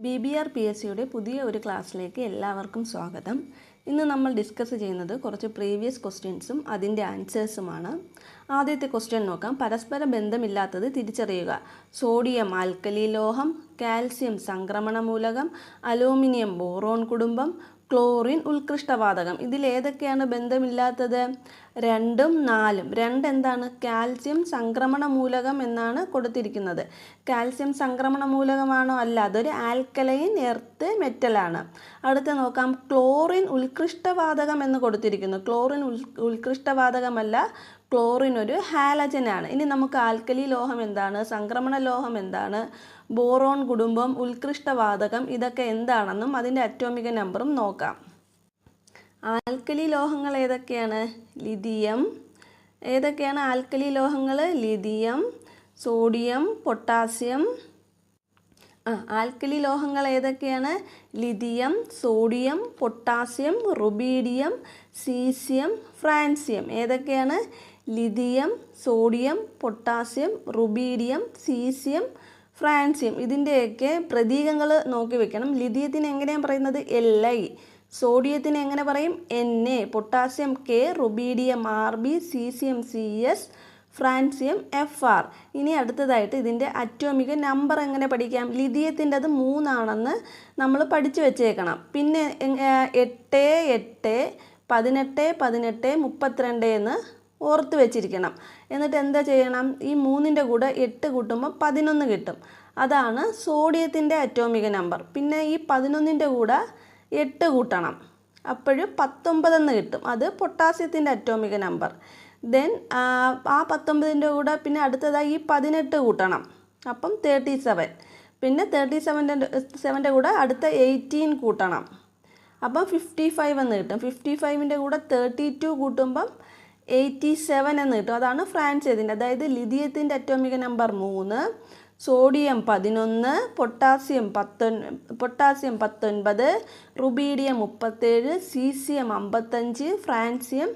B B R P S സിയുടെ പുതിയ ഒരു ക്ലാസ്സിലേക്ക് എല്ലാവർക്കും സ്വാഗതം. ഇന്ന് നമ്മൾ ഡിസ്കസ് ചെയ്യുന്നത് കുറച്ച് പ്രീവിയസ് ക്വസ്റ്റ്യൻസും അതിന്റെ ആൻസേഴ്സുമാണ് ആദ്യത്തെ ക്വസ്റ്റ്യൻ നോക്കാം. പരസ്പര ബന്ധമില്ലാത്തത് തിരിച്ചറിയുക. സോഡിയം ആൽക്കലി ലോഹം കാൽസ്യം സംക്രമണ മൂലകം അലൂമിനിയം ബോറോൺ കുടുംബം ക്ലോറിൻ ഉത്കൃഷ്ടവാതകം. ഇതിലേതൊക്കെയാണ് ബന്ധമില്ലാത്തത്? രണ്ടും നാലും. രണ്ട് എന്താണ്? കാൽസ്യം സംക്രമണ മൂലകം എന്നാണ് കൊടുത്തിരിക്കുന്നത്. കാൽസ്യം സംക്രമണ മൂലകമാണോ അല്ല അതൊരു ആൽക്കലൈൻ എർത്ത് മെറ്റലാണ്. അടുത്ത നോക്കാം. ക്ലോറിൻ ഉത്കൃഷ്ടവാതകം എന്ന് കൊടുത്തിരിക്കുന്നു. ക്ലോറിൻ ഉത്കൃഷ്ടവാതകമല്ല ക്ലോറിൻ ഒരു ഹാലജനാണ്. ഇനി നമുക്ക് ആൽക്കലി ലോഹം എന്താണ്? സംക്രമണ ലോഹം എന്താണ്? ബോറോൺ കുടുംബം ഉത്കൃഷ്ടവാതകം ഇതൊക്കെ എന്താണെന്നും അതിന്റെ അറ്റോമിക നമ്പറും നോക്കാം. ആൽക്കലി ലോഹങ്ങൾ ഏതൊക്കെയാണ്? ലിഥിയം. ഏതൊക്കെയാണ് ആൽക്കലി ലോഹങ്ങൾ ലിഥിയം സോഡിയം പൊട്ടാസ്യം. ആ ആൽക്കലി ലോഹങ്ങൾ ഏതൊക്കെയാണ്? Lithium sodium potassium rubidium caesium francium. ഏതൊക്കെയാണ്? Lithium sodium potassium rubidium caesium francium ഇതിന്റെയൊക്കെ പ്രതീകങ്ങൾ നോക്കി വെക്കണം. ലിഥിയത്തിന് എങ്ങനെയാണ് പറയുന്നത്? എൽ ഐ സോഡിയത്തിന് എങ്ങനെ പറയും? N A potassium K rubidium R B caesium C S francium F R ഇനി അടുത്തതായിട്ട് ഇതിന്റെ അറ്റോമിക നമ്പർ എങ്ങനെ പഠിക്കാം? ലിഥിയത്തിന്റെ അത് മൂന്നാണെന്ന് നമ്മൾ പഠിച്ചു വെച്ചേക്കണം. പിന്നെ എട്ട് എട്ട് പതിനെട്ട് പതിനെട്ട് മുപ്പത്തിരണ്ട് എന്ന് ഓർത്ത് വെച്ചിരിക്കണം. എന്നിട്ട് എന്താ ചെയ്യണം? ഈ മൂന്നിന്റെ കൂടെ എട്ട് കൂട്ടുമ്പോൾ പതിനൊന്ന് കിട്ടും. അതാണ് സോഡിയത്തിന്റെ അറ്റോമിക നമ്പർ. പിന്നെ ഈ പതിനൊന്നിന്റെ കൂടെ എട്ട് കൂട്ടണം. അപ്പോഴും പത്തൊമ്പതെന്ന് കിട്ടും. അത് പൊട്ടാസ്യത്തിന്റെ അറ്റോമിക നമ്പർ. ദെൻ ആ പത്തൊമ്പതിന്റെ കൂടെ പിന്നെ അടുത്തതായി ഈ പതിനെട്ട് കൂട്ടണം. അപ്പം തേർട്ടി സെവൻ പിന്നെ തേർട്ടി സെവന്റെ സെവന്റെ കൂടെ അടുത്ത എയ്റ്റീൻ കൂട്ടണം. അപ്പം ഫിഫ്റ്റി ഫൈവ് എന്ന് കിട്ടും. ഫിഫ്റ്റി ഫൈവിന്റെ കൂടെ തേർട്ടി ടു കൂട്ടുമ്പം എയ്റ്റി സെവൻ എന്ന് കിട്ടും. അതാണ് ഫ്രാൻസിയത്തിന്റെ അതായത് ലിഥിയത്തിന്റെ അറ്റോമിക നമ്പർ മൂന്ന് സോഡിയം പതിനൊന്ന് പൊട്ടാസ്യം പത്തൊൻ പൊട്ടാസ്യം പത്തൊൻപത് റുബീഡിയം മുപ്പത്തേഴ് സീസിയം അമ്പത്തഞ്ച് ഫ്രാൻസിയം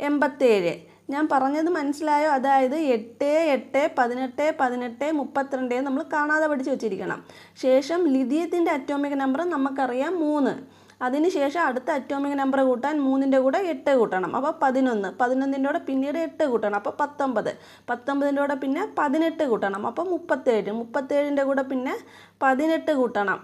എൺപത്തേഴ്. ഞാൻ പറഞ്ഞത് മനസ്സിലായോ? അതായത് എട്ട് എട്ട് പതിനെട്ട് പതിനെട്ട് മുപ്പത്തിരണ്ട് നമ്മൾ കാണാതെ പഠിച്ച് വെച്ചിരിക്കണം. ശേഷം ലിഥിയത്തിന്റെ അറ്റോമിക നമ്പർ നമുക്കറിയാം മൂന്ന്. അതിനുശേഷം അടുത്ത അറ്റോമിക് നമ്പർ കൂട്ടാൻ മൂന്നിന്റെ കൂടെ എട്ട് കൂട്ടണം. അപ്പോൾ പതിനൊന്ന്. പതിനൊന്നിന്റെ കൂടെ പിന്നീട് എട്ട് കൂട്ടണം. അപ്പോൾ പത്തൊമ്പത്. പത്തൊമ്പതിന്റെ കൂടെ പിന്നെ പതിനെട്ട് കൂട്ടണം. അപ്പോൾ മുപ്പത്തേഴ്. മുപ്പത്തേഴിന്റെ കൂടെ പിന്നെ പതിനെട്ട് കൂട്ടണം.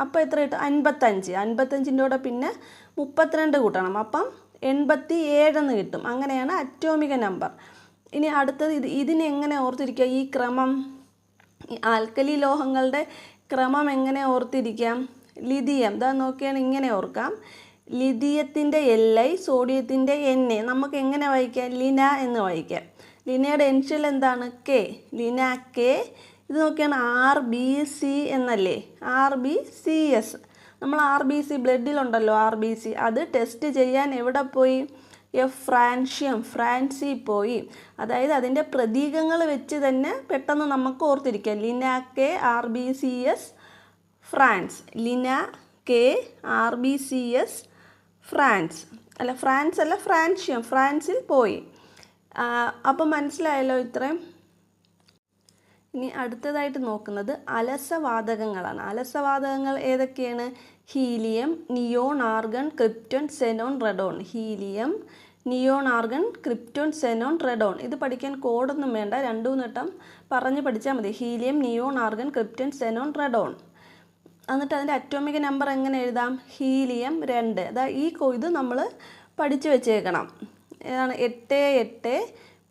അപ്പോൾ എത്ര കിട്ടും? അൻപത്തഞ്ച്. അൻപത്തഞ്ചിന്റെ കൂടെ പിന്നെ മുപ്പത്തിരണ്ട് കൂട്ടണം. അപ്പം എൺപത്തി ഏഴെന്ന് കിട്ടും. അങ്ങനെയാണ് അറ്റോമിക നമ്പർ ഇനി അടുത്തത് ഇത് ഇതിനെ എങ്ങനെ ഓർത്തിരിക്കുക? ഈ ക്രമം ആൽക്കലി ലോഹങ്ങളുടെ ക്രമം എങ്ങനെ ഓർത്തിരിക്കാം? ലിഥിയം. ഇതാ നോക്കിയാണ് ഇങ്ങനെ ഓർക്കാം. ലിഥിയത്തിന്റെ എൽ ഐ സോഡിയത്തിന്റെ എൻ എ നമുക്ക് എങ്ങനെ വായിക്കാം? ലിന എന്ന് വായിക്കാം. ലിനയുടെ എൻഷ്യൽ എന്താണ്? കെ. ലിന കെ. ഇത് നോക്കിയാണ് ആർ ബി സി എന്നല്ലേ? R B C S. നമ്മൾ ആർ ബി സി ബ്ലഡിലുണ്ടല്ലോ ആർ ബി സി. അത് ടെസ്റ്റ് ചെയ്യാൻ എവിടെ പോയി? എഫ് ഫ്രാൻഷ്യം ഫ്രാൻസി പോയി. അതായത് അതിന്റെ പ്രതീകങ്ങൾ വെച്ച് തന്നെ പെട്ടെന്ന് നമുക്ക് ഓർത്തിരിക്കാം. Lina K R B C S France. Lina K R B C S France. അല്ല ഫ്രാൻസ് അല്ല ഫ്രാൻഷ്യം. ഫ്രാൻസിൽ പോയി. അപ്പം മനസ്സിലായല്ലോ ഇത്രയും? ഇനി അടുത്തതായിട്ട് നോക്കുന്നത് അലസവാതകങ്ങളാണ്. അലസവാതകങ്ങൾ ഏതൊക്കെയാണ്? Helium neon argon krypton xenon radon. Helium neon argon krypton xenon radon. ഇത് പഠിക്കാൻ കോഡൊന്നും വേണ്ട. രണ്ടു വട്ടം പറഞ്ഞ് പഠിച്ചാൽ മതി. Helium neon argon krypton xenon radon. എന്നിട്ട് അതിന്റെ അറ്റോമിക് നമ്പർ എങ്ങനെ എഴുതാം? ഹീലിയം രണ്ട്. അതാ ഈ ഇത് നമ്മൾ പഠിച്ചു വെച്ചേക്കണം. ഏതാണ് എട്ട് എട്ട്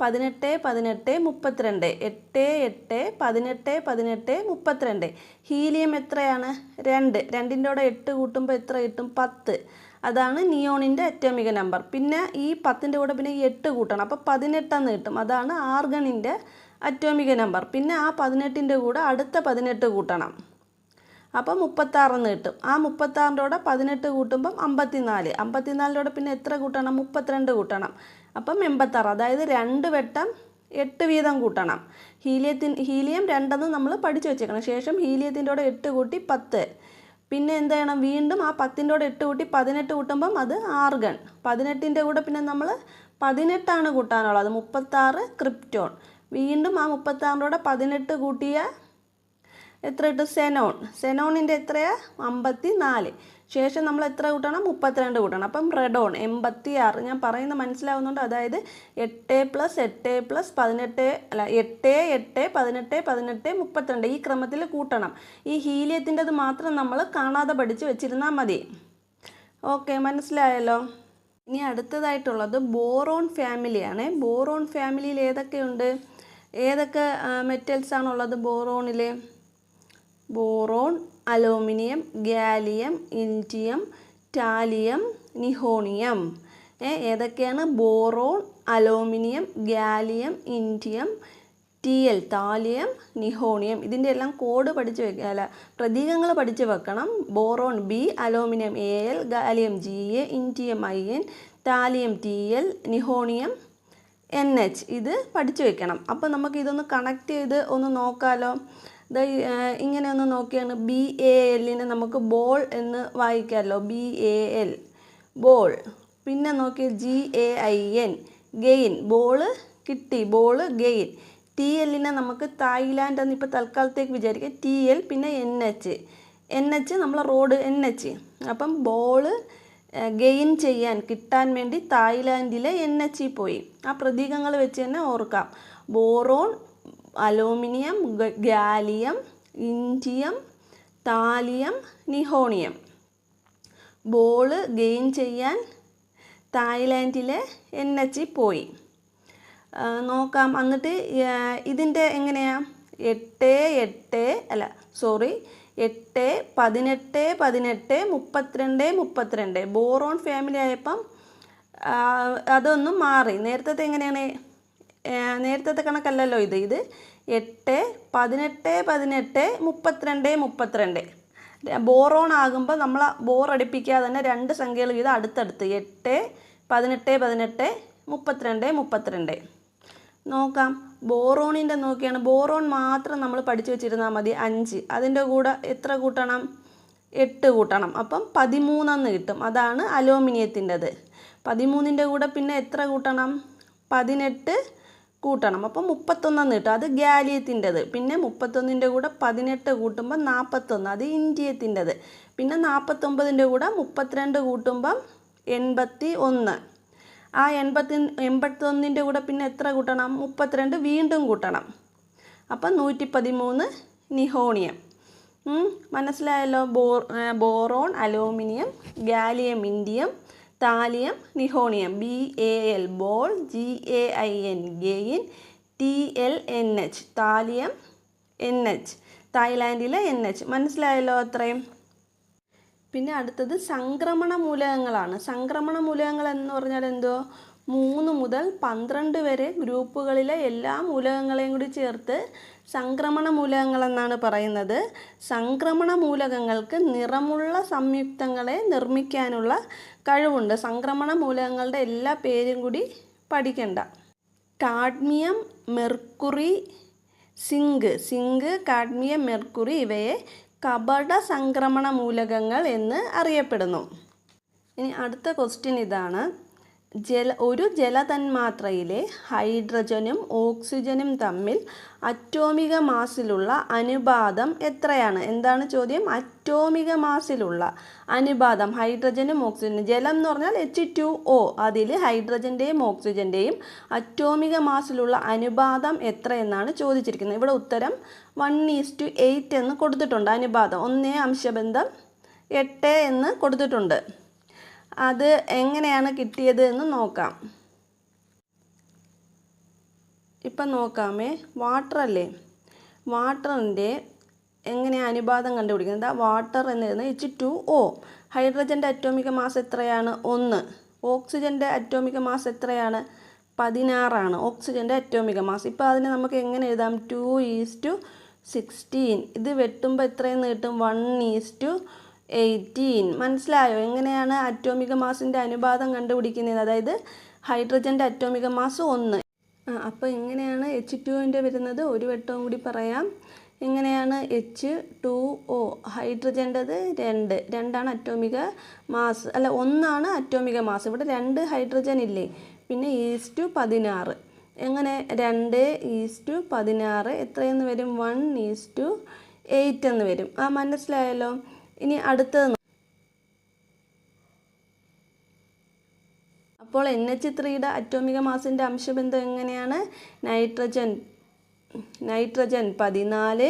പതിനെട്ട് പതിനെട്ട് മുപ്പത്തിരണ്ട്. എട്ട് എട്ട് പതിനെട്ട് പതിനെട്ട് മുപ്പത്തിരണ്ട്. ഹീലിയം എത്രയാണ്? രണ്ട്. രണ്ടിന്റെ കൂടെ എട്ട് കൂട്ടുമ്പോൾ എത്ര കിട്ടും? പത്ത്. അതാണ് നിയോണിന്റെ അറ്റോമിക നമ്പർ പിന്നെ ഈ പത്തിന്റെ കൂടെ പിന്നെ ഈ എട്ട് കൂട്ടണം. അപ്പോൾ പതിനെട്ടെന്ന് കിട്ടും. അതാണ് ആർഗണിന്റെ അറ്റോമിക നമ്പർ പിന്നെ ആ പതിനെട്ടിന്റെ കൂടെ അടുത്ത പതിനെട്ട് കൂട്ടണം. അപ്പോൾ മുപ്പത്താറെന്ന് കിട്ടും. ആ മുപ്പത്താറിന്റെ കൂടെ പതിനെട്ട് കൂട്ടുമ്പം അമ്പത്തിനാല്. അമ്പത്തിനാലിന്റെ കൂടെ പിന്നെ എത്ര കൂട്ടണം? മുപ്പത്തിരണ്ട് കൂട്ടണം. അപ്പം എൺപത്താറ്. അതായത് രണ്ട് വെട്ടം എട്ട് വീതം കൂട്ടണം. ഹീലിയത്തിൻ ഹീലിയം രണ്ടെന്ന് നമ്മൾ പഠിച്ചു വെച്ചേക്കണം. ശേഷം ഹീലിയത്തിന്റെ കൂടെ എട്ട് കൂട്ടി പത്ത്. പിന്നെ എന്ത് ചെയ്യണം? വീണ്ടും ആ പത്തിന്റെ കൂടെ എട്ട് കൂട്ടി പതിനെട്ട് കൂട്ടുമ്പം അത് ആർഗൺ. പതിനെട്ടിന്റെ കൂടെ പിന്നെ നമ്മൾ പതിനെട്ടാണ് കൂട്ടാനുള്ളത്. മുപ്പത്താറ് ക്രിപ്റ്റോൺ. വീണ്ടും ആ മുപ്പത്താറിന്റെ കൂടെ പതിനെട്ട് കൂട്ടിയ എത്ര കിട്ടും സെനോൺ സെനോണിന്റെ എത്രയാ? അമ്പത്തി നാല് ശേഷം നമ്മൾ എത്ര കൂട്ടണം? മുപ്പത്തിരണ്ട് കൂട്ടണം. അപ്പം റെഡോൺ എൺപത്തി ആറ് ഞാൻ പറയുന്നത് മനസ്സിലാവുന്നുണ്ട്. അതായത് എട്ട് പ്ലസ് എട്ട് പ്ലസ് പതിനെട്ട് അല്ല എട്ട് എട്ട് പതിനെട്ട് പതിനെട്ട് മുപ്പത്തിരണ്ട്. ഈ ക്രമത്തിൽ കൂട്ടണം. ഈ ഹീലിയത്തിന്റെത് മാത്രം നമ്മൾ കാണാതെ പഠിച്ച് വെച്ചിരുന്നാൽ മതി. ഓക്കെ മനസ്സിലായല്ലോ? ഇനി അടുത്തതായിട്ടുള്ളത് ബോറോൺ ഫാമിലിയാണ്. ബോറോൺ ഫാമിലിയിൽ ഏതൊക്കെയുണ്ട്? ഏതൊക്കെ മെറ്റൽസ് ആണുള്ളത് ബോറോണിൽ boron aluminium gallium indium thallium nihonium. ഏതൊക്കെയാണ്? Boron aluminium gallium indium T L thallium nihonium. ഇതിന്റെ എല്ലാം കോഡ് പഠിച്ചു വെക്കുക അല്ല പ്രതീകങ്ങൾ പഠിച്ച് വെക്കണം. Boron B aluminium A L gallium G A indium I N thallium T L nihonium N H. ഇത് പഠിച്ചു വെക്കണം. അപ്പോൾ നമുക്ക് ഇതൊന്ന് കണക്ട് ചെയ്ത് ഒന്ന് നോക്കാമല്ലോ ഇങ്ങനെ ഒന്ന് നോക്കിയാണ്. ബി എ എല്ലിനെ നമുക്ക് ബോൾ എന്ന് വായിക്കാമല്ലോ ബി എ എൽ ബോൾ പിന്നെ നോക്കി G A I N gain ball കിട്ടി ബോൾ ഗെയിൻ ടി എല്ലിനെ നമുക്ക് തായ്ലാൻഡ് എന്ന് ഇപ്പോൾ തൽക്കാലത്തേക്ക് വിചാരിക്കുക ടി എൽ പിന്നെ എൻ എച്ച് എൻ എച്ച് നമ്മളെ റോഡ് എൻ എച്ച് അപ്പം ബോൾ ഗെയിൻ ചെയ്യാൻ കിട്ടാൻ വേണ്ടി തായ്ലാൻഡിലെ എൻ എച്ചിൽ പോയി. ആ പ്രതീകങ്ങൾ വെച്ച് തന്നെ ഓർക്കാം. Boron aluminium gallium indium thallium nihonium. Ball gain ചെയ്യാൻ തായ്ലാൻഡിലെ എൻ എച്ച് പോയി നോക്കാം. എന്നിട്ട് ഇതിന്റെ എങ്ങനെയാണ് എട്ട് എട്ട് അല്ല സോറി എട്ട് പതിനെട്ട് പതിനെട്ട് മുപ്പത്തിരണ്ട് മുപ്പത്തിരണ്ട്. ബോറോൺ ഫാമിലി ആയപ്പം അതൊന്നും മാറി. നേരത്തെ എങ്ങനെയാണ്? നേരത്തെ കണക്കല്ലല്ലോ ഇത്. ഇത് എട്ട് പതിനെട്ട് പതിനെട്ട് മുപ്പത്തിരണ്ട് മുപ്പത്തിരണ്ട്. ബോറോൺ ആകുമ്പോൾ നമ്മൾ ബോറടിപ്പിക്കാതെ തന്നെ രണ്ട് സംഖ്യകൾ വീതം അടുത്തടുത്ത്. എട്ട് പതിനെട്ട് പതിനെട്ട് മുപ്പത്തിരണ്ട് മുപ്പത്തിരണ്ട്. നോക്കാം. ബോറോണിന്റെ നോക്കിയാണ്. ബോറോൺ മാത്രം നമ്മൾ പഠിച്ചു വെച്ചിരുന്നാൽ മതി. അഞ്ച്. അതിന്റെ കൂടെ എത്ര കൂട്ടണം? എട്ട് കൂട്ടണം. അപ്പം പതിമൂന്നെന്ന് കിട്ടും. അതാണ് അലൂമിനിയത്തിന്റെത്. പതിമൂന്നിന്റെ കൂടെ പിന്നെ എത്ര കൂട്ടണം? പതിനെട്ട് കൂട്ടണം. അപ്പം മുപ്പത്തൊന്നെന്ന് കിട്ടും അത് ഗാലിയത്തിന്റെത്. പിന്നെ മുപ്പത്തൊന്നിന്റെ കൂടെ പതിനെട്ട് കൂട്ടുമ്പോൾ നാൽപ്പത്തൊന്ന് അത് ഇന്ത്യത്തിന്റെത്. പിന്നെ നാൽപ്പത്തൊമ്പതിന്റെ കൂടെ മുപ്പത്തിരണ്ട് കൂട്ടുമ്പം എൺപത്തി ഒന്ന് ആ എൺപത്തി എൺപത്തൊന്നിന്റെ കൂടെ പിന്നെ എത്ര കൂട്ടണം? മുപ്പത്തിരണ്ട് വീണ്ടും കൂട്ടണം. അപ്പം നൂറ്റി പതിമൂന്ന് നിഹോണിയം മനസ്സിലായല്ലോ? Bore boron aluminium gallium indium thallium nihonium B A L ball G A I N gain T L N H thallium N H തായ്ലാൻഡിലെ N H മനസ്സിലായല്ലോ അത്രയും? പിന്നെ അടുത്തത് സംക്രമണ മൂലകങ്ങളാണ്. സംക്രമണ മൂലകങ്ങൾ എന്ന് പറഞ്ഞാൽ എന്തോ? മൂന്ന് മുതൽ പന്ത്രണ്ട് വരെ ഗ്രൂപ്പുകളിലെ എല്ലാ മൂലകങ്ങളെയും കൂടി ചേർത്ത് സംക്രമണ മൂലകങ്ങളെന്നാണ് പറയുന്നത്. സംക്രമണ മൂലകങ്ങൾക്ക് നിറമുള്ള സംയുക്തങ്ങളെ നിർമ്മിക്കാനുള്ള കഴിവുണ്ട്. സംക്രമണ മൂലകങ്ങളുടെ എല്ലാ പേരും കൂടി പഠിക്കണ്ട. Cadmium mercury zinc. Zinc cadmium mercury ഇവയെ കപട സംക്രമണ മൂലകങ്ങൾ എന്ന് അറിയപ്പെടുന്നു. ഇനി അടുത്ത ക്വസ്റ്റ്യൻ ഇതാണ്. ജല ഒരു ജലതന്മാത്രയിലെ ഹൈഡ്രജനും ഓക്സിജനും തമ്മിൽ അറ്റോമിക മാസിലുള്ള അനുപാതം എത്രയാണ്? എന്താണ് ചോദ്യം? അറ്റോമിക മാസിലുള്ള അനുപാതം ഹൈഡ്രജനും ഓക്സിജനും. ജലം എന്ന് പറഞ്ഞാൽ എച്ച് ടു ഒ അതിൽ ഹൈഡ്രജന്റെയും ഓക്സിജന്റെയും അറ്റോമിക മാസിലുള്ള അനുപാതം എത്രയെന്നാണ് ചോദിച്ചിരിക്കുന്നത്. ഇവിടെ ഉത്തരം വൺ ഈസ് ടു എയ്റ്റ് എന്ന് കൊടുത്തിട്ടുണ്ട്. അനുപാതം. ഒന്നേ അംശബന്ധം എട്ട് എന്ന് കൊടുത്തിട്ടുണ്ട്. അത് എങ്ങനെയാണ് കിട്ടിയത് എന്ന് നോക്കാം. ഇപ്പം നോക്കാമേ. വാട്ടർ അല്ലേ വാട്ടറിന്റെ എങ്ങനെയാണ് അനുപാതം കണ്ടുപിടിക്കുന്നത് വാട്ടർ എന്ന് പറയുന്നത് എച്ച് ടു ഒ ഹൈഡ്രജന്റെ അറ്റോമിക മാസ് എത്രയാണ്? ഒന്ന്. ഓക്സിജന്റെ അറ്റോമിക മാസ് എത്രയാണ്? പതിനാറാണ്. ഓക്സിജന്റെ അറ്റോമിക മാസ്. ഇപ്പോൾ അതിനെ നമുക്ക് എങ്ങനെ എഴുതാം? ടു ഈസ് ടു സിക്സ്റ്റീൻ ഇത് വെട്ടുമ്പോൾ എത്രയെന്ന് കിട്ടും? One is to eighteen. മനസ്സിലായോ? എങ്ങനെയാണ് അറ്റോമിക മാസിന്റെ അനുപാതം കണ്ടുപിടിക്കുന്നത്? അതായത് ഹൈഡ്രജന്റെ അറ്റോമിക മാസ് ഒന്ന്. അപ്പോൾ എങ്ങനെയാണ് എച്ച് ടുവിന്റെ വരുന്നത്? ഒരു വട്ടവും കൂടി പറയാം. എങ്ങനെയാണ് എച്ച് ടു ഒ ഹൈഡ്രജന്റെത് രണ്ട്. രണ്ടാണ് അറ്റോമിക മാസ്. അല്ല ഒന്നാണ് അറ്റോമിക മാസ്. ഇവിടെ രണ്ട് ഹൈഡ്രജൻ ഇല്ലേ? പിന്നെ ഈസ് ടു പതിനാറ്. എങ്ങനെ? രണ്ട് ഈസ് ടു പതിനാറ്. എത്രയെന്ന് വരും? വൺ ഈസ് ടു എയ്റ്റ് എന്ന് വരും. ആ മനസ്സിലായല്ലോ? ഇനി അടുത്തത് അപ്പോൾ എൻ എച്ച് ത്രീയുടെ അറ്റോമിക മാസിന്റെ അംശബന്ധം എങ്ങനെയാണ്? നൈട്രജൻ നൈട്രജൻ പതിനാല്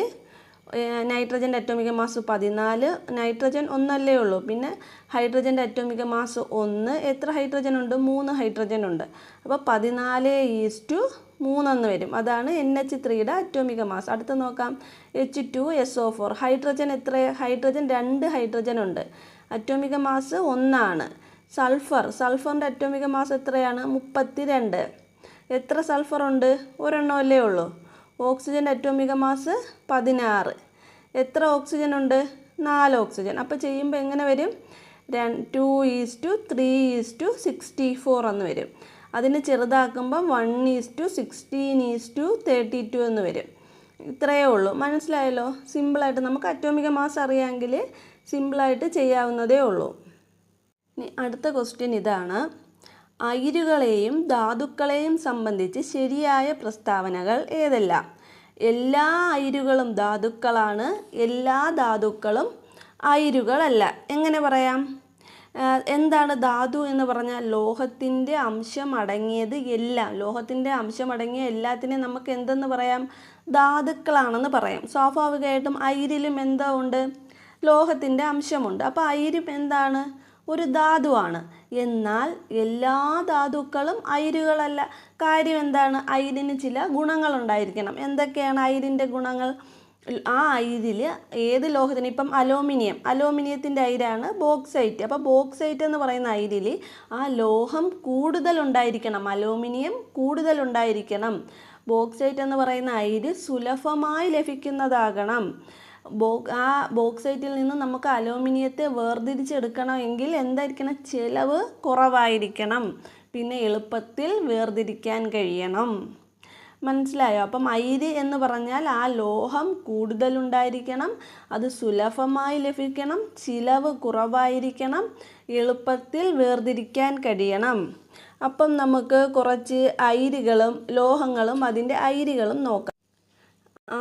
നൈട്രജന്റെ അറ്റോമിക മാസ് പതിനാല് നൈട്രജൻ ഒന്നല്ലേ ഉള്ളൂ. പിന്നെ ഹൈഡ്രജന്റെ അറ്റോമിക മാസ് ഒന്ന് എത്ര ഹൈഡ്രജൻ ഉണ്ട്? മൂന്ന് ഹൈഡ്രജൻ ഉണ്ട്. അപ്പോൾ പതിനാല് ഈസ് ടു മൂന്നെന്ന് വരും. അതാണ് എൻ എച്ച് ത്രീയുടെ അറ്റോമിക മാസ് അടുത്ത് നോക്കാം. H two S O four hydrogen എത്ര ഹൈഡ്രജൻ രണ്ട് ഹൈഡ്രജൻ ഉണ്ട്. അറ്റോമിക മാസ് ഒന്നാണ്. സൾഫർ. സൾഫറിന്റെ അറ്റോമിക മാസ് എത്രയാണ്? മുപ്പത്തി രണ്ട് എത്ര സൾഫർ ഉണ്ട്? ഒരെണ്ണമല്ലേ ഉള്ളൂ. ഓക്സിജന്റെ അറ്റോമിക മാസ് പതിനാറ്. എത്ര ഓക്സിജൻ ഉണ്ട്? നാല് ഓക്സിജൻ. അപ്പോൾ ചെയ്യുമ്പോൾ എങ്ങനെ വരും? Two is to three is to sixty four എന്ന് വരും. അതിന് ചെറുതാക്കുമ്പം one is to sixteen is to thirty two എന്ന് വരും. ഇത്രയേ ഉള്ളൂ. മനസ്സിലായല്ലോ? സിമ്പിളായിട്ട് നമുക്ക് അറ്റോമിക മാസ് അറിയാമെങ്കിൽ സിമ്പിളായിട്ട് ചെയ്യാവുന്നതേ ഉള്ളൂ. ഇനി അടുത്ത ക്വസ്റ്റ്യൻ ഇതാണ്. അയിരുകളെയും ധാതുക്കളെയും സംബന്ധിച്ച് ശരിയായ പ്രസ്താവനകൾ ഏതെല്ലാം. എല്ലാ അയിരുകളും ധാതുക്കളാണ് എല്ലാ ധാതുക്കളും അയിരുകളല്ല. എങ്ങനെ പറയാം? എന്താണ് ധാതു എന്ന് പറഞ്ഞാൽ ലോഹത്തിന്റെ അംശം അടങ്ങിയത് എല്ലാം ലോഹത്തിന്റെ അംശം അടങ്ങിയ എല്ലാത്തിനെയും നമുക്ക് എന്തെന്ന് പറയാം? ധാതുക്കളാണെന്ന് പറയാം. സ്വാഭാവികമായിട്ടും അയിരിലും എന്താ ഉണ്ട്? ലോഹത്തിന്റെ അംശമുണ്ട് അപ്പോൾ അയിരും എന്താണ്? ഒരു ധാതുവാണ്. എന്നാൽ എല്ലാ ധാതുക്കളും അയിരുകളല്ല. കാര്യം എന്താണ്? അയിരിന് ചില ഗുണങ്ങളുണ്ടായിരിക്കണം എന്തൊക്കെയാണ് അയിരിന്റെ ഗുണങ്ങൾ? ആ അയിരിൽ ഏത് ലോഹത്തിന്? ഇപ്പം അലോമിനിയം. അലോമിനിയത്തിന്റെ അയിരാണ് ബോക്സൈറ്റ്. അപ്പോൾ ബോക്സൈറ്റ് എന്ന് പറയുന്ന അയിരിൽ ആ ലോഹം കൂടുതലുണ്ടായിരിക്കണം അലോമിനിയം കൂടുതലുണ്ടായിരിക്കണം ബോക്സൈറ്റ് എന്ന് പറയുന്ന അയിര് സുലഭമായി ലഭിക്കുന്നതാകണം. ബോ ആ ബോക്സൈറ്റിൽ നിന്ന് നമുക്ക് അലൂമിനിയത്തെ വേർതിരിച്ചെടുക്കണമെങ്കിൽ എന്തായിരിക്കണം? ചിലവ് കുറവായിരിക്കണം. പിന്നെ എളുപ്പത്തിൽ വേർതിരിക്കാൻ കഴിയണം. മനസ്സിലായോ? അപ്പം അയിര് എന്ന് പറഞ്ഞാൽ ആ ലോഹം കൂടുതലുണ്ടായിരിക്കണം അത് സുലഭമായി ലഭിക്കണം ചിലവ് കുറവായിരിക്കണം എളുപ്പത്തിൽ വേർതിരിക്കാൻ കഴിയണം. അപ്പം നമുക്ക് കുറച്ച് അയിരുകളും ലോഹങ്ങളും അതിന്റെ അയിരുകളും നോക്കാം.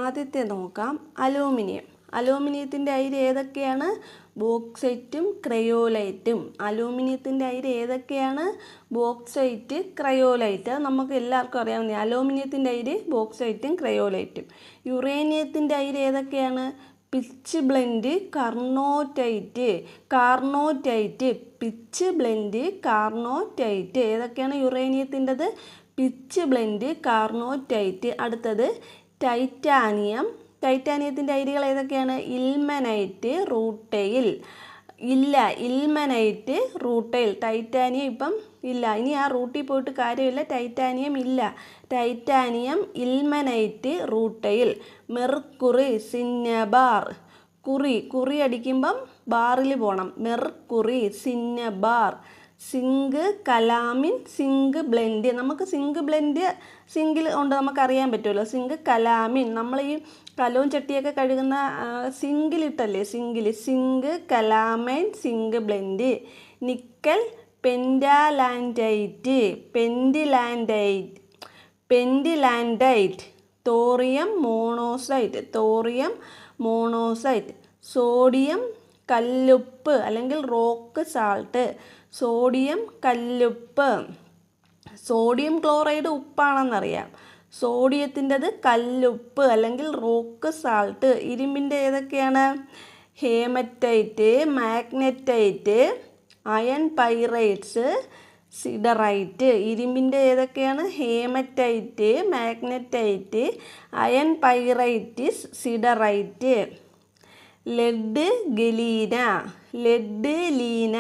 ആദ്യത്തെ നോക്കാം. അലൂമിനിയം. അലൂമിനിയത്തിന്റെ അയിര് ഏതൊക്കെയാണ്? ബോക്സൈറ്റും ക്രയോലൈറ്റും. അലൂമിനിയത്തിന്റെ അയിര് ഏതൊക്കെയാണ്? Bauxite cryolite. അത് നമുക്ക് എല്ലാവർക്കും അറിയാവുന്ന അലൂമിനിയത്തിന്റെ അയിര് ബോക്സൈറ്റും ക്രയോലൈറ്റും. യുറേനിയത്തിന്റെ അയിര് ഏതൊക്കെയാണ്? Pitchblende carnotite. Carnotite pitchblende carnotite. ഏതൊക്കെയാണ് യുറേനിയത്തിന്റെത്? Pitch blend കാർണോറ്റൈറ്റ്. അടുത്തത് ടൈറ്റാനിയം. ടൈറ്റാനിയത്തിന്റെ അയിരുകൾ ഏതൊക്കെയാണ്? Ilmenite rutile. ഇല്ല ഇൽമനൈറ്റ് റൂട്ടയിൽ. ടൈറ്റാനിയം ഇപ്പം ഇല്ല. ഇനി ആ റൂട്ടിൽ പോയിട്ട് കാര്യമില്ല. ടൈറ്റാനിയം ഇല്ല. Titanium ilmenite റൂട്ടയിൽ. Mercury cinnabar. കുറി കുറി അടിക്കുമ്പം ബാറിൽ പോകണം mercury cinnabar. Zinc calamine zinc blende. നമുക്ക് സിങ്ക് ബ്ലെൻഡ് സിങ്കിൽ ഉണ്ട്? നമുക്കറിയാൻ പറ്റുമല്ലോ. Zinc calamine. നമ്മൾ ഈ കലവും ചട്ടിയൊക്കെ കഴുകുന്ന സിങ്കിലിട്ടല്ലേ? സിങ്കിൽ zinc calamine zinc blende. Nickel pentlandite. Pentlandite. Pentlandite. Thorium monazite. Thorium monazite. Sodium കല്ലുപ്പ് അല്ലെങ്കിൽ റോക്ക് സാൾട്ട്. സോഡിയം കല്ലുപ്പ്. സോഡിയം ക്ലോറൈഡ് ഉപ്പാണെന്നറിയാം. സോഡിയത്തിന്റെത് കല്ലുപ്പ് അല്ലെങ്കിൽ റോക്ക് സാൾട്ട് ഇരുമ്പിന്റെ ഏതൊക്കെയാണ്? Haematite magnetite iron pyrites siderite ഇരുമ്പിന്റെ ഏതൊക്കെയാണ്? Haematite magnetite iron pyrites siderite. Lead galena lead Leena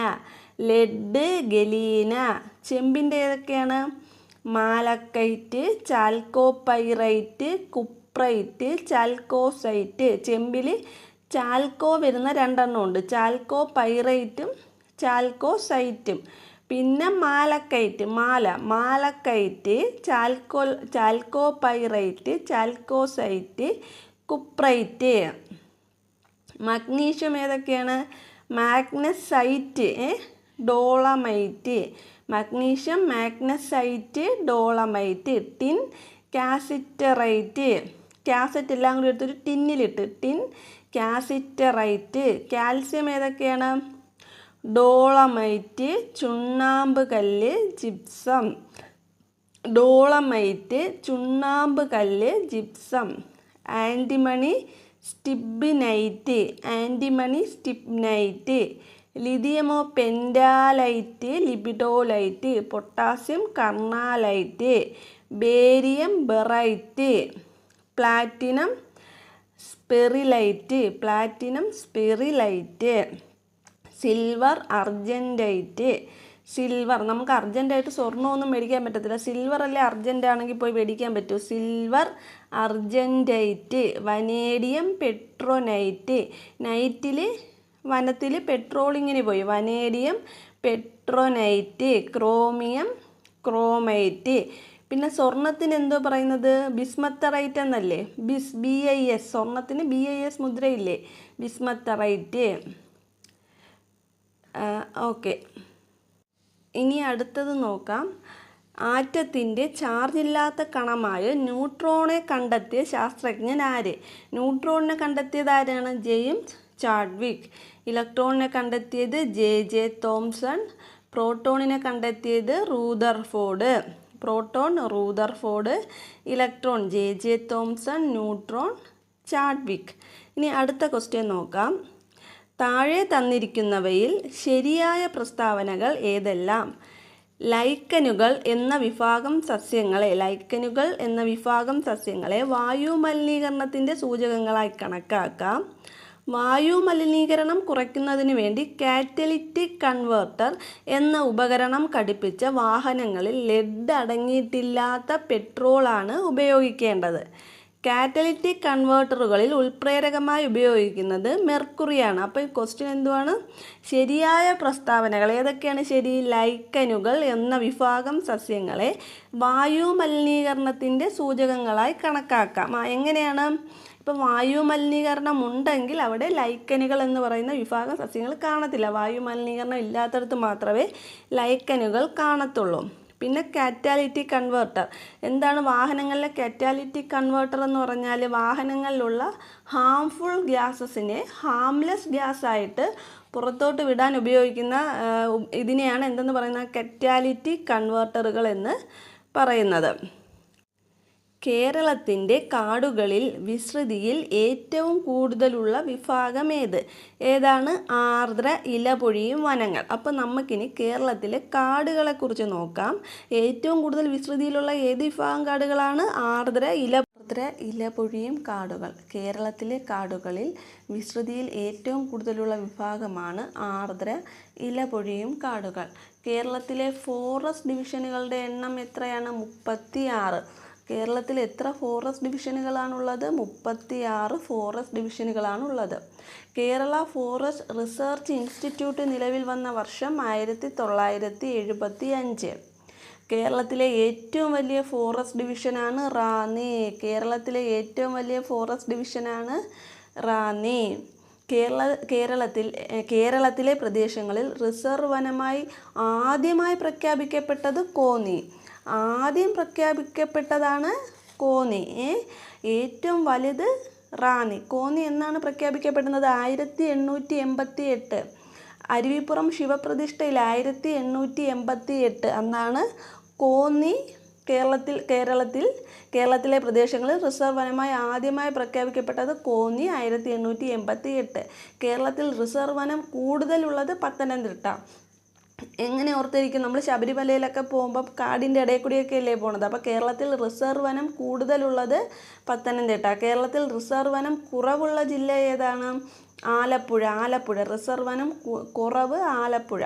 lead galena. ചെമ്പിന്റെ ഏതൊക്കെയാണ്? Malachite ചാൽക്കോപൈറൈറ്റ് cuprite ചാൽക്കോസൈറ്റ്. ചെമ്പിൽ ചാൽക്കോ വരുന്ന രണ്ടെണ്ണം ഉണ്ട് ചാൽക്കോ പൈറൈറ്റും ചാൽക്കോസൈറ്റും. പിന്നെ മാലക്കൈറ്റ് മാല. മാലക്കൈറ്റ് ചാൽക്കോ chalcopyrite chalcocite cuprite. Magnesium ഏതൊക്കെയാണ്? Magnesite dolomite. Magnesium magnesite dolomite tin cassiterite. Cassette എല്ലാം കൂടി എടുത്തൊരു ടിന്നിലിട്ട് ടിൻ കാസിറ്ററൈറ്റ്. കാൽസ്യം ഏതൊക്കെയാണ്? ഡോളമൈറ്റ് ചുണ്ണാമ്പ് കല്ല് ജിപ്സം. ഡോളമൈറ്റ് ചുണ്ണാമ്പ് കല്ല് gypsum. Antimony stibnite antimony stibnite ലിഥിയമോ petalite lepidolite potassium carnallite barium barite platinum sperrylite platinum sperrylite silver argentite silver. നമുക്ക് അർജന്റായിട്ട് സ്വർണമൊന്നും മേടിക്കാൻ പറ്റത്തില്ല. സിൽവർ അല്ലേ അർജന്റ് ആണെങ്കിൽ പോയി മേടിക്കാൻ പറ്റൂ. സിൽവർ അർജന്റൈറ്റ് വനേഡിയം പെട്രോനൈറ്റ് നൈറ്റിൽ വനത്തിൽ പെട്രോളിങ്ങിന് പോയി. Vanadium patronite chromium chromite. പിന്നെ സ്വർണത്തിന് എന്തോ പറയുന്നത്? ബിസ്മത്തറൈറ്റ് എന്നല്ലേ? ബിസ് ബി ഐ എസ്. സ്വർണത്തിന് ബി ഐ എസ് മുദ്രയില്ലേ? ബിസ്മത്തറൈറ്റ്. ഓക്കെ. ഇനി അടുത്തത് നോക്കാം. ആറ്റത്തിന്റെ ചാർജില്ലാത്ത കണമായ ന്യൂട്രോണെ കണ്ടെത്തിയ ശാസ്ത്രജ്ഞൻ ആര്? ന്യൂട്രോണിനെ കണ്ടെത്തിയത് ആരാണ്? James Chadwick. ഇലക്ട്രോണിനെ കണ്ടെത്തിയത് ജെ ജെ തോംസൺ. പ്രോട്ടോണിനെ കണ്ടെത്തിയത് Rutherford. Proton Rutherford. Electron J J Thomson. Neutron Chadwick. ഇനി അടുത്ത ക്വസ്റ്റ്യൻ നോക്കാം. താഴെ തന്നിരിക്കുന്നവയിൽ ശരിയായ പ്രസ്താവനകൾ ഏതെല്ലാം? ലൈക്കനുകൾ എന്ന വിഭാഗം സസ്യങ്ങളെ ലൈക്കനുകൾ എന്ന വിഭാഗം സസ്യങ്ങളെ വായു മലിനീകരണത്തിന്റെ സൂചകങ്ങളായി കണക്കാക്കാം. വായു മലിനീകരണം കുറയ്ക്കുന്നതിന് വേണ്ടി കാറ്റലിറ്റിക് കൺവേർട്ടർ എന്ന ഉപകരണം ഘടിപ്പിച്ച വാഹനങ്ങളിൽ ലെഡ് അടങ്ങിയിട്ടില്ലാത്ത പെട്രോളാണ് ഉപയോഗിക്കേണ്ടത്. കാറ്റലിറ്റിക് കൺവേർട്ടറുകളിൽ ഉൾപ്രേരകമായി ഉപയോഗിക്കുന്നത് മെർക്കുറിയാണ്. അപ്പോൾ ഈ ക്വസ്റ്റ്യൻ എന്തുവാണ്? ശരിയായ പ്രസ്താവനകൾ ഏതൊക്കെയാണ് ശരി? ലൈക്കനുകൾ എന്ന വിഭാഗം സസ്യങ്ങളെ വായു മലിനീകരണത്തിന്റെ സൂചകങ്ങളായി കണക്കാക്കാം. എങ്ങനെയാണ്? ഇപ്പം വായു മലിനീകരണം ഉണ്ടെങ്കിൽ അവിടെ ലൈക്കനുകൾ എന്ന് പറയുന്ന വിഭാഗം സസ്യങ്ങൾ കാണത്തില്ല. വായു മലിനീകരണം ഇല്ലാത്തടത്ത് മാത്രമേ ലൈക്കനുകൾ കാണത്തുള്ളൂ. പിന്നെ കാറ്റാലിറ്റി കൺവേർട്ടർ. എന്താണ് വാഹനങ്ങളിലെ കാറ്റാലിറ്റി കൺവേർട്ടർ എന്ന് പറഞ്ഞാൽ വാഹനങ്ങളിലുള്ള ഹാംഫുൾ ഗ്യാസസിനെ ഹാംലെസ് ഗ്യാസായിട്ട് പുറത്തോട്ട് വിടാൻ ഉപയോഗിക്കുന്ന ഇതിനെയാണ് എന്തെന്ന് പറയുന്ന കറ്റാലിറ്റി കൺവേർട്ടറുകൾ എന്ന് പറയുന്നത്. കേരളത്തിന്റെ കാടുകളിൽ വിസ്തൃതിയിൽ ഏറ്റവും കൂടുതലുള്ള വിഭാഗം ഏത് ഏതാണ്? ആർദ്ര ഇലപൊഴിയും വനങ്ങൾ. അപ്പോൾ നമുക്കിനി കേരളത്തിലെ കാടുകളെക്കുറിച്ച് നോക്കാം. ഏറ്റവും കൂടുതൽ വിസ്തൃതിയിലുള്ള ഏത് വിഭാഗം കാടുകളാണ്? ആർദ്ര ഇല ആർദ്ര ഇലപൊഴിയും കാടുകൾ. കേരളത്തിലെ കാടുകളിൽ വിസ്തൃതിയിൽ ഏറ്റവും കൂടുതലുള്ള വിഭാഗമാണ് ആർദ്ര ഇലപൊഴിയും കാടുകൾ. കേരളത്തിലെ ഫോറസ്റ്റ് ഡിവിഷനുകളുടെ എണ്ണം എത്രയാണ്? മുപ്പത്തി ആറ് കേരളത്തിൽ എത്ര ഫോറസ്റ്റ് ഡിവിഷനുകളാണുള്ളത് മുപ്പത്തിയാറ് ഫോറസ്റ്റ് ഡിവിഷനുകളാണുള്ളത് കേരള ഫോറസ്റ്റ് റിസർച്ച് ഇൻസ്റ്റിറ്റ്യൂട്ട് നിലവിൽ വന്ന വർഷം ആയിരത്തി തൊള്ളായിരത്തി എഴുപത്തി അഞ്ച് കേരളത്തിലെ ഏറ്റവും വലിയ ഫോറസ്റ്റ് ഡിവിഷനാണ് റാന്നി. കേരളത്തിലെ ഏറ്റവും വലിയ ഫോറസ്റ്റ് ഡിവിഷനാണ് റാന്നി. കേരള കേരളത്തിൽ കേരളത്തിലെ പ്രദേശങ്ങളിൽ റിസർവ് വനമായി ആദ്യമായി പ്രഖ്യാപിക്കപ്പെട്ടത് കോന്നി. ആദ്യം പ്രഖ്യാപിക്കപ്പെട്ടതാണ് കോന്നി ഏറ്റവും വലുത് റാന്നി. കോന്നി എന്നാണ് പ്രഖ്യാപിക്കപ്പെടുന്നത്? ആയിരത്തി എണ്ണൂറ്റി എൺപത്തി എട്ട് അരുവിപ്പുറം ശിവപ്രതിഷ്ഠയിൽ ആയിരത്തി എണ്ണൂറ്റി എൺപത്തി എട്ട് അന്നാണ് കോന്നി കേരളത്തിൽ കേരളത്തിൽ കേരളത്തിലെ പ്രദേശങ്ങളിൽ റിസർവ് വനമായി ആദ്യമായി പ്രഖ്യാപിക്കപ്പെട്ടത് കോന്നി ആയിരത്തി എണ്ണൂറ്റി എൺപത്തി എട്ട് കേരളത്തിൽ റിസർവ് വനം കൂടുതലുള്ളത് പത്തനംതിട്ട. എങ്ങനെ ഓർത്തിരിക്കും നമ്മൾ ശബരിമലയിലൊക്കെ പോകുമ്പോൾ കാടിന്റെ ഇടയിൽ കൂടിയൊക്കെ അല്ലേ പോണത്? അപ്പോൾ കേരളത്തിൽ റിസർവ് വനം കൂടുതലുള്ളത് പത്തനംതിട്ട. കേരളത്തിൽ റിസർവ് വനം കുറവുള്ള ജില്ല ഏതാണ്? ആലപ്പുഴ ആലപ്പുഴ. റിസർവനം കുറവ് ആലപ്പുഴ.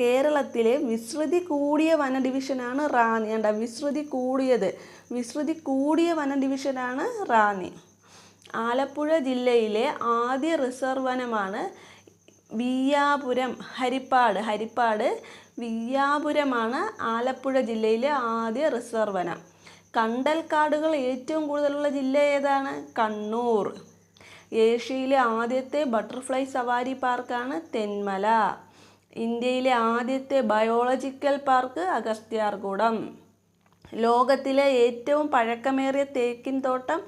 കേരളത്തിലെ വിസ്തൃതി കൂടിയ വന ഡിവിഷനാണ് റാന്നി. കണ്ട വിസ്തൃതി കൂടിയത്. വിസ്തൃതി കൂടിയ വന ഡിവിഷനാണ് റാന്നി. ആലപ്പുഴ ജില്ലയിലെ ആദ്യ റിസർവ് വനമാണ് വിയ്യാപുരം ഹരിപ്പാട്. ഹരിപ്പാട് വിയ്യാപുരമാണ് ആലപ്പുഴ ജില്ലയിലെ ആദ്യ റിസർവ് വനം കണ്ടൽക്കാടുകൾ ഏറ്റവും കൂടുതലുള്ള ജില്ല ഏതാണ്? കണ്ണൂർ. ഏഷ്യയിലെ ആദ്യത്തെ ബട്ടർഫ്ലൈ സവാരി പാർക്കാണ് തെന്മല. ഇന്ത്യയിലെ ആദ്യത്തെ ബയോളജിക്കൽ പാർക്ക് അഗസ്ത്യാർകൂടം. ലോകത്തിലെ ഏറ്റവും പഴക്കമേറിയ തേക്കിൻ തോട്ടം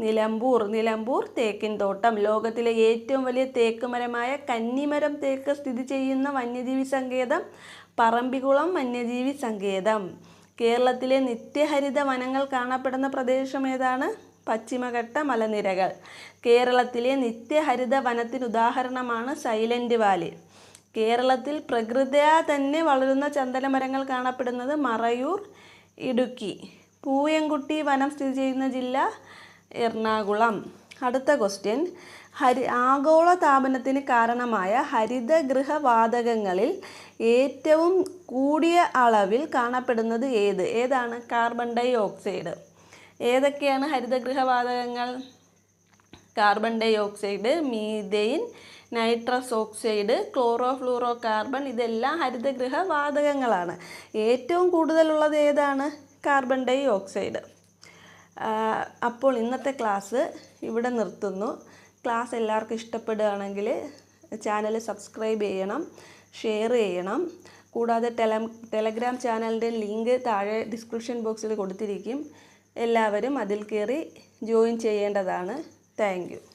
നിലമ്പൂർ. നിലമ്പൂർ തേക്കിൻ തോട്ടം. ലോകത്തിലെ ഏറ്റവും വലിയ തേക്ക് മരമായ കന്നിമരം തേക്ക് സ്ഥിതി ചെയ്യുന്ന വന്യജീവി സങ്കേതം പറമ്പിക്കുളം വന്യജീവി സങ്കേതം. കേരളത്തിലെ നിത്യഹരിത വനങ്ങൾ കാണപ്പെടുന്ന പ്രദേശം ഏതാണ്? പശ്ചിമഘട്ട മലനിരകൾ. കേരളത്തിലെ നിത്യഹരിത വനത്തിന് ഉദാഹരണമാണ് സൈലന്റ് വാലി. കേരളത്തിൽ പ്രകൃതിയാ തന്നെ വളരുന്ന ചന്ദനമരങ്ങൾ കാണപ്പെടുന്നത് മറയൂർ ഇടുക്കി. പൂയംകുട്ടി വനം സ്ഥിതി ചെയ്യുന്ന ജില്ല എറണാകുളം. അടുത്ത ക്വസ്റ്റ്യൻ ഹരി ആഗോള താപനത്തിന് കാരണമായ ഹരിതഗൃഹവാതകങ്ങളിൽ ഏറ്റവും കൂടിയ അളവിൽ കാണപ്പെടുന്നത് ഏത്? ഏതാണ്? കാർബൺ ഡൈ ഓക്സൈഡ് ഏതൊക്കെയാണ് ഹരിതഗൃഹവാതകങ്ങൾ? Carbon dioxide methane nitrous oxide chlorofluorocarbon ഇതെല്ലാം ഹരിതഗൃഹ വാതകങ്ങളാണ് ഏറ്റവും കൂടുതലുള്ളത് ഏതാണ്? കാർബൺ ഡൈ ഓക്സൈഡ് അപ്പോൾ ഇന്നത്തെ ക്ലാസ് ഇവിടെ നിർത്തുന്നു. ക്ലാസ് എല്ലാവർക്കും ഇഷ്ടപ്പെടുകയാണെങ്കിൽ ചാനൽ സബ്സ്ക്രൈബ് ചെയ്യണം ഷെയർ ചെയ്യണം. കൂടാതെ ടെല ടെലഗ്രാം ചാനലിന്റെ ലിങ്ക് താഴെ ഡിസ്ക്രിപ്ഷൻ ബോക്സിൽ കൊടുത്തിരിക്കും. എല്ലാവരും അതിൽ കയറി ജോയിൻ ചെയ്യേണ്ടതാണ്. താങ്ക്